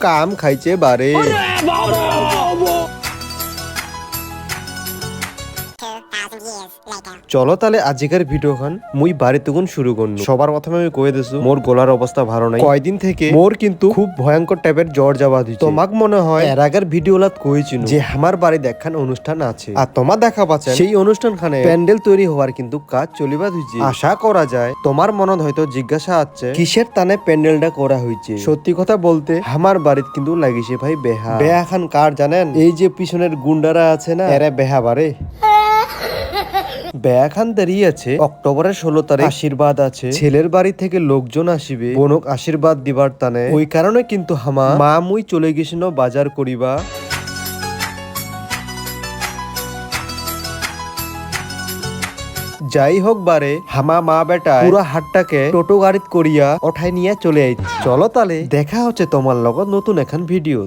কাম খাইছে বারে। চলো তাহলে আজিকার ভিডিও খান মুই বাড়ি তখন শুরু করনু। সবার প্রথমে আমি কয়ে দিছু মোর গলার অবস্থা ভালো নাই। কয়দিন থেকে মোর কিন্তু খুব ভয়ঙ্কর টাইপের জ্বর যাওয়া দিচ্ছে। তোমাক মনে হয় এর আগের ভিডিও লাত কইছিল যে আমার বাড়ি দেখান অনুষ্ঠান আছে। আর তোমার দেখা পাচ্ছেন সেই অনুষ্ঠান খানে প্যান্ডেল তৈরি হওয়ার কিন্তু কাজ চলিবা হইছে আশা করা যায় তোমার মনত হয়তো জিজ্ঞাসা আছে কিসের তানে প্যান্ডেলটা করা হয়েছে সত্যি কথা বলতে আমার বাড়িতে কিন্তু লাগিছে ভাই বেহা। বেহা খান কার জানেন? এই যে পিছনের গুন্ডারা আছে না এরা বেহা বারে। ব্যাখান দাঁড়িয়ে আছে। অক্টোবরের ষোলো তারিখ আশীর্বাদ আছে। ছেলের বাড়ি থেকে লোকজন আসিবে। আশীর্বাদ দিবার টানে। ওই কারণে কিন্তু হামা মা মুই চলে গেছিল বাজার করিবা। যাই হোক বারে, হামা মা বেটা পুরো হাটটাকে টোটো গাড়িত করিয়া ওঠাই নিয়ে চলে আইছি চলো তালে, দেখা হচ্ছে তোমার লগত নতুন এখন ভিডিও